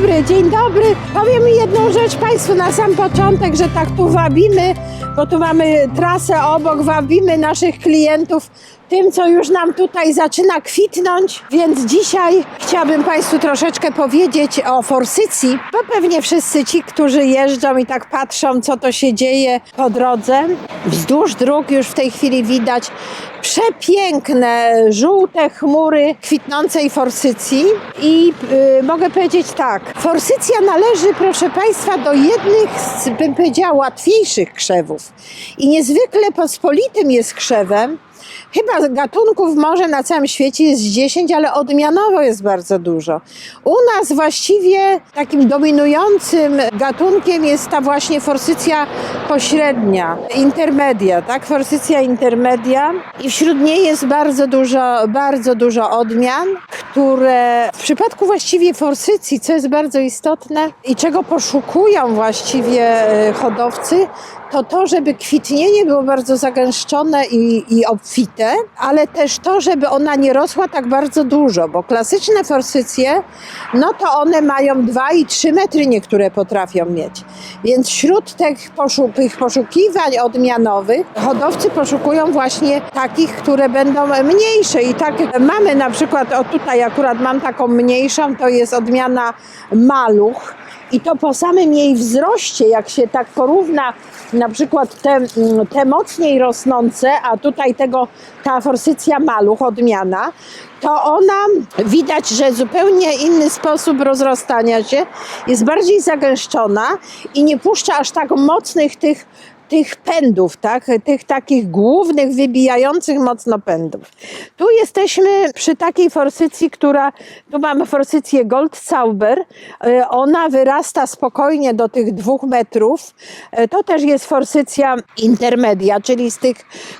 Dobry, dzień dobry. Powiem jedną rzecz Państwu na sam początek, że tak tu wabimy, bo tu mamy trasę obok, wabimy naszych klientów tym, co już nam tutaj zaczyna kwitnąć. Więc dzisiaj chciałabym Państwu troszeczkę powiedzieć o forsycji, bo pewnie wszyscy ci, którzy jeżdżą i tak patrzą, co to się dzieje po drodze. Wzdłuż dróg już w tej chwili widać przepiękne, żółte chmury kwitnącej forsycji i y, mogę powiedzieć tak, forsycja należy, proszę Państwa, do jednych, z, bym powiedziała, łatwiejszych krzewów i niezwykle pospolitym jest krzewem, Chyba gatunków może na całym świecie jest 10, ale odmianowo jest bardzo dużo. U nas właściwie takim dominującym gatunkiem jest ta właśnie forsycja pośrednia, intermedia, tak? Forsycja intermedia i wśród niej jest bardzo dużo, bardzo dużo odmian, które w przypadku właściwie forsycji, co jest bardzo istotne i czego poszukują właściwie e, hodowcy, to to, żeby kwitnienie było bardzo zagęszczone i, i obfite, ale też to, żeby ona nie rosła tak bardzo dużo, bo klasyczne forsycje, no to one mają 2 i 3 metry niektóre potrafią mieć. Więc wśród tych, poszu tych poszukiwań odmianowych. Hodowcy poszukują właśnie takich, które będą mniejsze. I tak mamy na przykład, o tutaj akurat mam taką mniejszą, to jest odmiana maluch, i to po samym jej wzroście, jak się tak porówna na przykład te, te mocniej rosnące, a tutaj tego ta forsycja maluch, odmiana, to ona widać, że zupełnie inny sposób rozrastania się, jest bardziej zagęszczona i nie puszcza aż tak mocnych tych tych pędów, tak? tych takich głównych, wybijających mocno pędów. Tu jesteśmy przy takiej forsycji, która, tu mamy forsycję Goldzauber, E, ona wyrasta spokojnie do tych dwóch metrów. E, To też jest forsycja intermedia, czyli z tych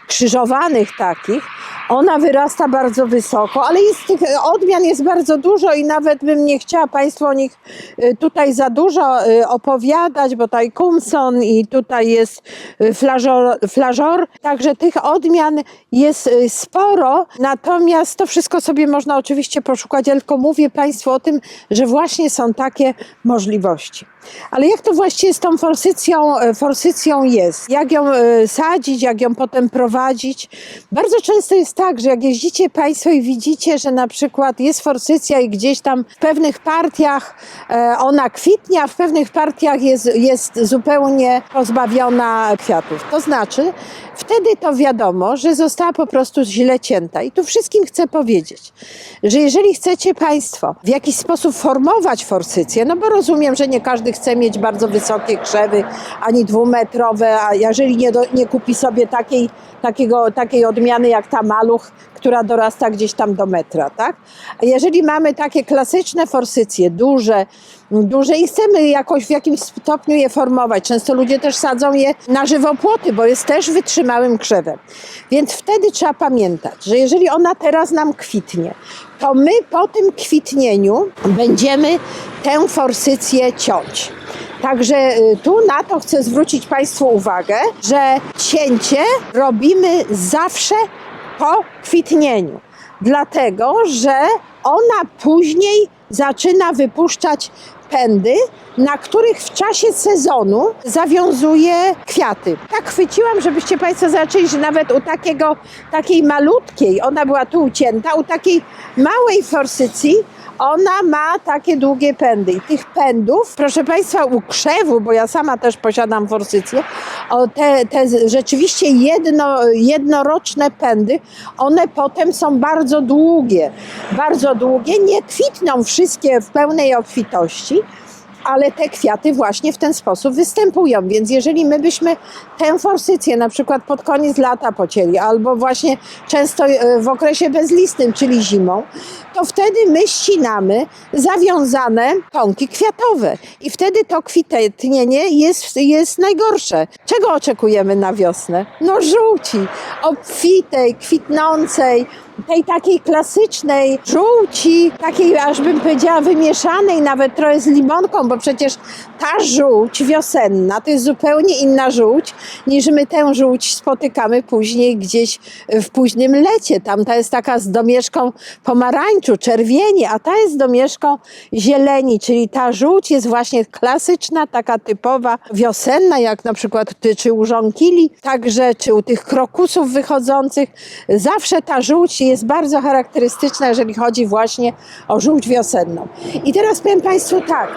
krzyżowanych takich. Ona wyrasta bardzo wysoko, ale jest tych odmian jest bardzo dużo i nawet bym nie chciała Państwu o nich y, tutaj za dużo y, opowiadać, bo tutaj Kumson i tutaj jest y, flażor, flażor. Także tych odmian jest sporo, natomiast to wszystko sobie można oczywiście poszukać, ja tylko mówię Państwu o tym, że właśnie są takie możliwości. Ale jak to właściwie z tą forsycją, forsycją jest? Jak ją sadzić, jak ją potem prowadzić? Bardzo często jest tak, że jak jeździcie Państwo i widzicie, że na przykład jest forsycja i gdzieś tam w pewnych partiach e, ona kwitnie, a w pewnych partiach jest, jest zupełnie pozbawiona kwiatów. To znaczy, wtedy to wiadomo, że została po prostu źle cięta. I tu wszystkim chcę powiedzieć, że jeżeli chcecie Państwo w jakiś sposób formować forsycję, no bo rozumiem, że nie każdy chce mieć bardzo wysokie krzewy, ani dwumetrowe, a jeżeli nie, do, nie kupi sobie takiej, takiego, takiej odmiany jak ta maluch, która dorasta gdzieś tam do metra, tak? A jeżeli mamy takie klasyczne forsycje, duże, duże i chcemy jakoś w jakimś stopniu je formować, często ludzie też sadzą je na żywopłoty, bo jest też wytrzymałym krzewem. Więc wtedy trzeba pamiętać, że jeżeli ona teraz nam kwitnie, to my po tym kwitnieniu będziemy tę forsycję ciąć. Także y, tu na to chcę zwrócić Państwu uwagę, że cięcie robimy zawsze po kwitnieniu. Dlatego, że ona później zaczyna wypuszczać pędy, na których w czasie sezonu zawiązuje kwiaty. Tak chwyciłam, żebyście Państwo zobaczyli, że nawet u takiego, takiej malutkiej, ona była tu ucięta, u takiej małej forsycji ona ma takie długie pędy. I tych pędów, proszę Państwa, u krzewu, bo ja sama też posiadam forsycję, te, te rzeczywiście jedno, jednoroczne pędy, one potem są bardzo długie, bardzo długie, nie kwitną wszystkie w pełnej obfitości, ale te kwiaty właśnie w ten sposób występują. Więc jeżeli my byśmy tę forsycję na przykład pod koniec lata pocięli, albo właśnie często e, w okresie bezlistnym, czyli zimą, to wtedy my ścinamy zawiązane pąki kwiatowe. I wtedy to kwitnienie jest, jest najgorsze. Czego oczekujemy na wiosnę? No żółci, obfitej, kwitnącej, tej takiej klasycznej żółci, takiej aż bym powiedziała wymieszanej nawet trochę z limonką, bo przecież ta żółć wiosenna to jest zupełnie inna żółć niż my tę żółć spotykamy później gdzieś w późnym lecie. Tamta jest taka z domieszką pomarańczu, czerwieni, a ta jest z domieszką zieleni, czyli ta żółć jest właśnie klasyczna, taka typowa wiosenna, jak na przykład czy u żonkili, także czy u tych krokusów wychodzących. Zawsze ta żółć jest bardzo charakterystyczna, jeżeli chodzi właśnie o żółć wiosenną. I teraz powiem Państwu tak,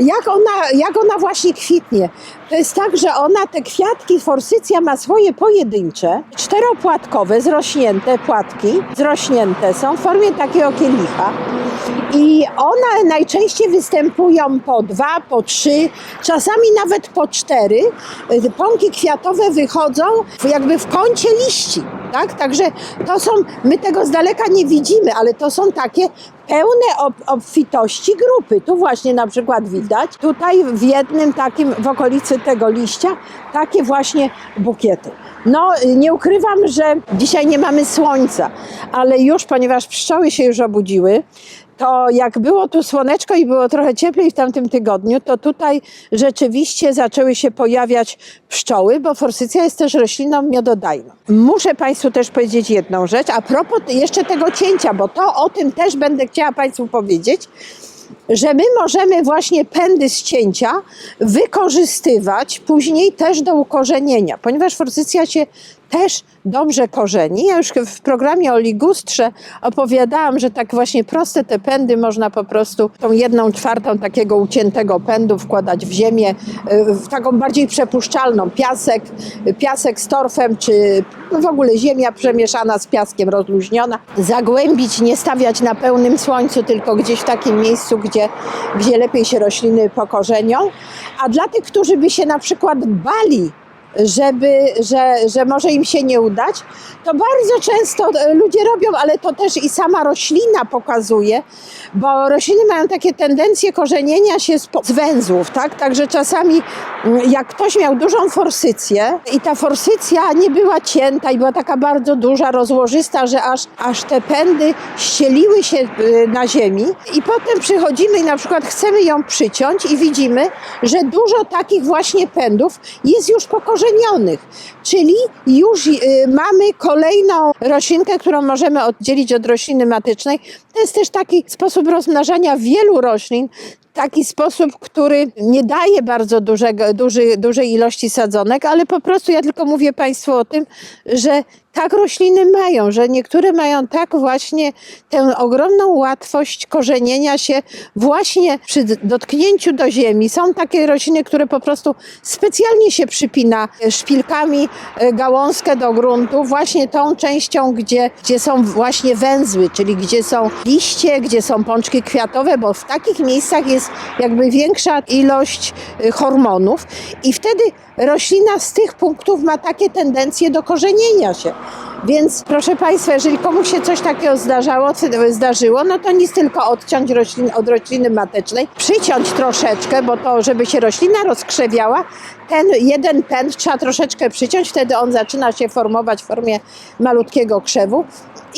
jak ona, jak ona właśnie kwitnie? To jest tak, że ona, te kwiatki, forsycja ma swoje pojedyncze, czteropłatkowe, zrośnięte płatki, zrośnięte są w formie takiego kielicha. I one najczęściej występują po dwa, po trzy, czasami nawet po cztery. Pąki kwiatowe wychodzą jakby w kącie liści. Tak? Także to są, my tego z daleka nie widzimy, ale to są takie pełne ob, obfitości grupy. Tu właśnie na przykład widać, tutaj w jednym takim, w okolicy tego liścia, takie właśnie bukiety. No, nie ukrywam, że dzisiaj nie mamy słońca, ale już, ponieważ pszczoły się już obudziły, to jak było tu słoneczko i było trochę cieplej w tamtym tygodniu, to tutaj rzeczywiście zaczęły się pojawiać pszczoły, bo forsycja jest też rośliną miododajną. Muszę Państwu też powiedzieć jedną rzecz, a propos jeszcze tego cięcia, bo to o tym też będę chciała Państwu powiedzieć, że my możemy właśnie pędy z cięcia wykorzystywać później też do ukorzenienia, ponieważ forsycja się też dobrze korzeni. Ja już w programie o ligustrze opowiadałam, że tak właśnie proste te pędy można po prostu tą jedną czwartą takiego uciętego pędu wkładać w ziemię, y, w taką bardziej przepuszczalną, piasek, piasek z torfem, czy w ogóle ziemia przemieszana z piaskiem, rozluźniona. Zagłębić, nie stawiać na pełnym słońcu, tylko gdzieś w takim miejscu, gdzie, gdzie lepiej się rośliny pokorzenią. A dla tych, którzy by się na przykład bali żeby, że, że może im się nie udać, to bardzo często e, ludzie robią, ale to też i sama roślina pokazuje, bo rośliny mają takie tendencje korzenienia się z, z węzłów, tak? Także czasami mm, jak ktoś miał dużą forsycję i ta forsycja nie była cięta i była taka bardzo duża, rozłożysta, że aż, aż te pędy ścieliły się y, na ziemi i potem przychodzimy i na przykład chcemy ją przyciąć i widzimy, że dużo takich właśnie pędów jest już pokorzenionych, czyli już y, mamy kolejną roślinkę, którą możemy oddzielić od rośliny matycznej. To jest też taki sposób rozmnażania wielu roślin, taki sposób, który nie daje bardzo dużego, duży, dużej ilości sadzonek, ale po prostu ja tylko mówię Państwu o tym, że tak rośliny mają, że niektóre mają tak właśnie tę ogromną łatwość korzenienia się właśnie przy dotknięciu do ziemi. Są takie rośliny, które po prostu specjalnie się przypina szpilkami e, gałązkę do gruntu, właśnie tą częścią, gdzie, gdzie są właśnie węzły, czyli gdzie są liście, gdzie są pączki kwiatowe, bo w takich miejscach jest jakby większa ilość y, hormonów i wtedy roślina z tych punktów ma takie tendencje do korzenienia się. Więc proszę Państwa, jeżeli komuś się coś takiego zdarzało, c- zdarzyło, no to nic tylko odciąć roślin, od rośliny matecznej, przyciąć troszeczkę, bo to, żeby się roślina rozkrzewiała, ten jeden pęd trzeba troszeczkę przyciąć, wtedy on zaczyna się formować w formie malutkiego krzewu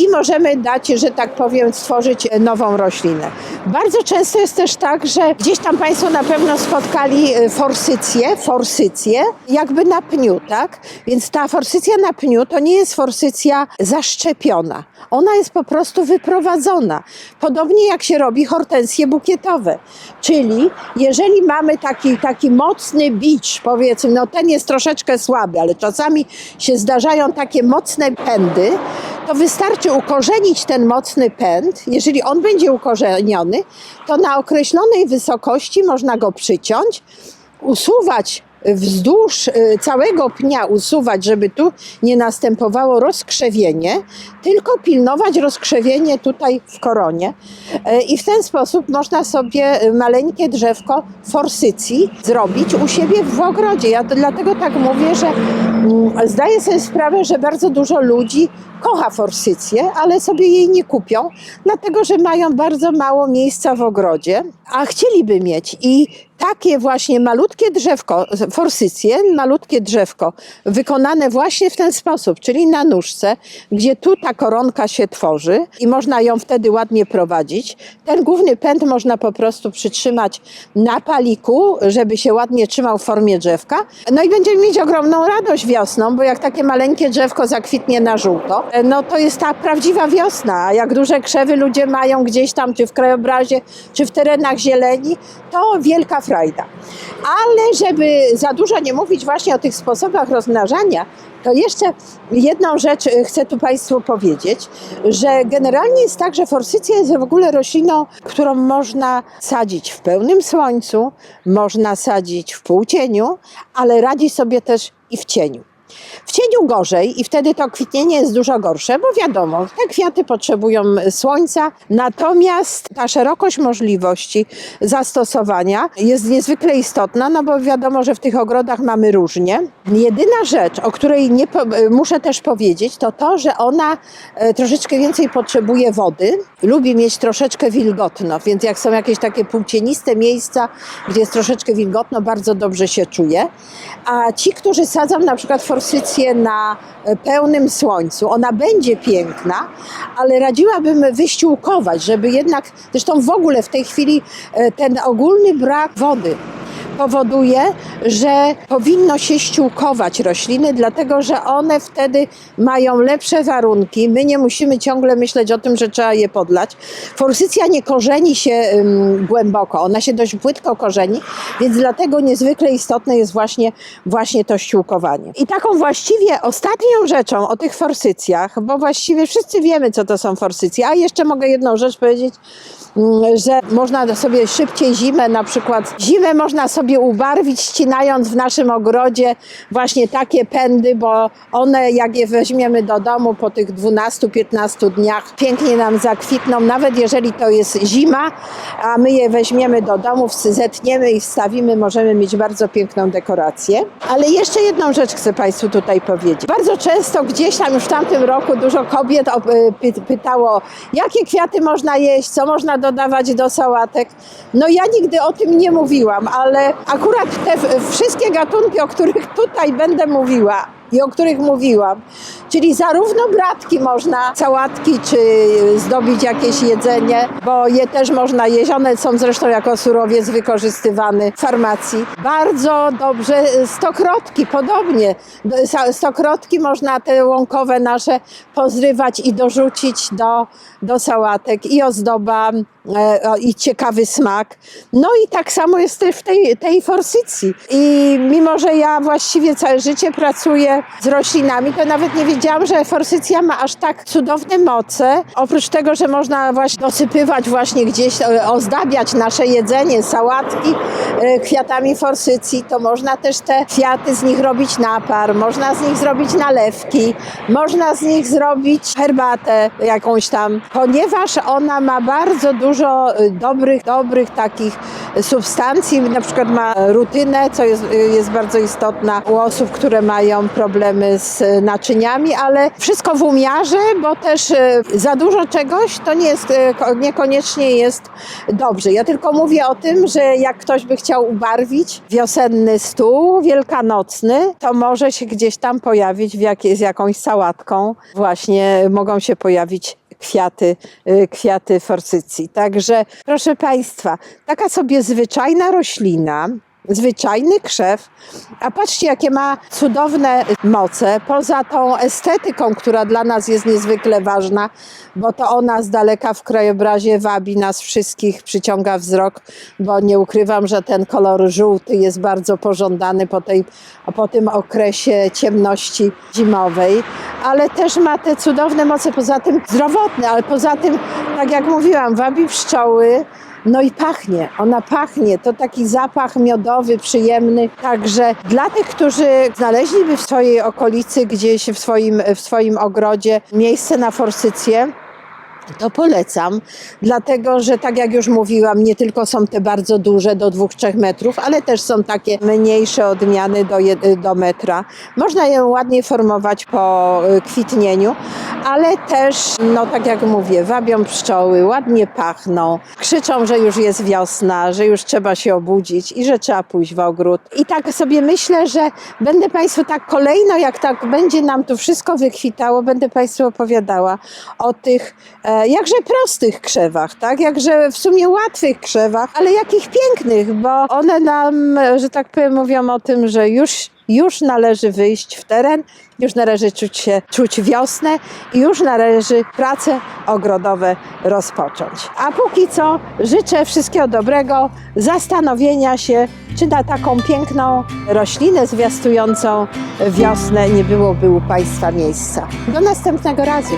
i możemy dać, że tak powiem, stworzyć nową roślinę. Bardzo często jest też tak, że gdzieś tam Państwo na pewno spotkali e, forsycję, forsycję, jakby na pniu, tak? Więc ta forsycja na pniu to nie jest forsycja zaszczepiona. Ona jest po prostu wyprowadzona. Podobnie jak się robi hortensje bukietowe. Czyli jeżeli mamy taki, taki mocny bicz, powiedzmy, no ten jest troszeczkę słaby, ale czasami się zdarzają takie mocne pędy, to wystarczy ukorzenić ten mocny pęd. Jeżeli on będzie ukorzeniony, to na określonej wysokości można go przyciąć, usuwać wzdłuż y, całego pnia, usuwać, żeby tu nie następowało rozkrzewienie, tylko pilnować rozkrzewienie tutaj w koronie. E, I w ten sposób można sobie maleńkie drzewko forsycji zrobić u siebie w ogrodzie. Ja dlatego tak mówię, że mm, zdaję sobie sprawę, że bardzo dużo ludzi kocha forsycję, ale sobie jej nie kupią, dlatego że mają bardzo mało miejsca w ogrodzie, a chcieliby mieć. I takie właśnie malutkie drzewko, forsycje, malutkie drzewko, wykonane właśnie w ten sposób, czyli na nóżce, gdzie tutaj ta koronka się tworzy i można ją wtedy ładnie prowadzić. Ten główny pęd można po prostu przytrzymać na paliku, żeby się ładnie trzymał w formie drzewka. No i będziemy mieć ogromną radość wiosną, bo jak takie maleńkie drzewko zakwitnie na żółto, no to jest ta prawdziwa wiosna. A jak duże krzewy ludzie mają gdzieś tam, czy w krajobrazie, czy w terenach zieleni, to wielka frajda. Ale żeby za dużo nie mówić właśnie o tych sposobach rozmnażania, to jeszcze jedną rzecz y, chcę tu Państwu powiedzieć, że generalnie jest tak, że forsycja jest w ogóle rośliną, którą można sadzić w pełnym słońcu, można sadzić w półcieniu, ale radzi sobie też i w cieniu. W cieniu gorzej i wtedy to kwitnienie jest dużo gorsze, bo wiadomo, te kwiaty potrzebują słońca, natomiast ta szerokość możliwości zastosowania jest niezwykle istotna, no bo wiadomo, że w tych ogrodach mamy różnie. Jedyna rzecz, o której nie po, muszę też powiedzieć, to to, że ona e, troszeczkę więcej potrzebuje wody, lubi mieć troszeczkę wilgotno, więc jak są jakieś takie półcieniste miejsca, gdzie jest troszeczkę wilgotno, bardzo dobrze się czuje. A ci, którzy sadzą na przykład na e, pełnym słońcu, ona będzie piękna, ale radziłabym wyściółkować, żeby jednak, zresztą w ogóle w tej chwili e, ten ogólny brak wody powoduje, że powinno się ściółkować rośliny, dlatego że one wtedy mają lepsze warunki. My nie musimy ciągle myśleć o tym, że trzeba je podlać. Forsycja nie korzeni się głęboko, ona się dość płytko korzeni, więc dlatego niezwykle istotne jest właśnie, właśnie to ściółkowanie. I taką właściwie ostatnią rzeczą o tych forsycjach, bo właściwie wszyscy wiemy, co to są forsycje, a jeszcze mogę jedną rzecz powiedzieć, że można sobie szybciej zimę, na przykład zimę można sobie ubarwić, ścinając w naszym ogrodzie właśnie takie pędy, bo one jak je weźmiemy do domu po tych 12-15 dniach, pięknie nam zakwitną, nawet jeżeli to jest zima, a my je weźmiemy do domu, zetniemy i wstawimy, możemy mieć bardzo piękną dekorację. Ale jeszcze jedną rzecz chcę Państwu tutaj powiedzieć. Bardzo często gdzieś tam już w tamtym roku dużo kobiet py- pytało, jakie kwiaty można jeść, co można dodawać do sałatek. No ja nigdy o tym nie mówiłam, ale akurat te wszystkie gatunki, o których tutaj będę mówiła i o których mówiłam, czyli zarówno bratki można sałatki czy zdobić jakieś jedzenie, bo je też można jeść, one są zresztą jako surowiec wykorzystywany w farmacji. Bardzo dobrze stokrotki, podobnie. Stokrotki można te łąkowe nasze pozrywać i dorzucić do, do sałatek i ozdoba e, i ciekawy smak. No i tak samo jest też w tej, tej forsycji. I mimo, że ja właściwie całe życie pracuję z roślinami, to nawet nie wiedziałam, że forsycja ma aż tak cudowne moce. Oprócz tego, że można właśnie dosypywać właśnie gdzieś, e, ozdabiać nasze jedzenie, sałatki e, kwiatami forsycji, to można też te kwiaty z nich robić napar, można z nich zrobić nalewki, można z nich zrobić herbatę jakąś tam, ponieważ ona ma bardzo dużo y, dobrych, dobrych takich substancji, na przykład ma rutynę, co jest, jest bardzo istotna u osób, które mają problemy z naczyniami, ale wszystko w umiarze, bo też y, za dużo czegoś to nie jest, ko- niekoniecznie jest dobrze. Ja tylko mówię o tym, że jak ktoś by chciał ubarwić wiosenny stół wielkanocny, to może się gdzieś tam pojawić w jakiej, z jakąś sałatką. Właśnie mogą się pojawić kwiaty, y, kwiaty forsycji. Także proszę Państwa, taka sobie zwyczajna roślina, zwyczajny krzew, a patrzcie jakie ma cudowne moce, poza tą estetyką, która dla nas jest niezwykle ważna, bo to ona z daleka w krajobrazie wabi nas wszystkich, przyciąga wzrok, bo nie ukrywam, że ten kolor żółty jest bardzo pożądany po, tej, po tym okresie ciemności zimowej, ale też ma te cudowne moce, poza tym zdrowotne, ale poza tym, tak jak mówiłam, wabi pszczoły, no i pachnie, ona pachnie, to taki zapach miodowy, przyjemny. Także dla tych, którzy znaleźliby w swojej okolicy, gdzieś w swoim, w swoim ogrodzie miejsce na forsycję, to polecam, dlatego że tak jak już mówiłam, nie tylko są te bardzo duże do 2-3 metrów, ale też są takie mniejsze odmiany do, do metra. Można je ładnie formować po y, kwitnieniu, ale też, no tak jak mówię, wabią pszczoły, ładnie pachną, krzyczą, że już jest wiosna, że już trzeba się obudzić i że trzeba pójść w ogród. I tak sobie myślę, że będę Państwu tak kolejno, jak tak będzie nam to wszystko wykwitało, będę Państwu opowiadała o tych e, jakże prostych krzewach, tak? Jakże w sumie łatwych krzewach, ale jakich pięknych, bo one nam, że tak powiem, mówią o tym, że już już należy wyjść w teren, już należy czuć się, czuć wiosnę i już należy prace ogrodowe rozpocząć. A póki co życzę wszystkiego dobrego, zastanowienia się, czy na taką piękną roślinę zwiastującą wiosnę nie byłoby u Państwa miejsca. Do następnego razu.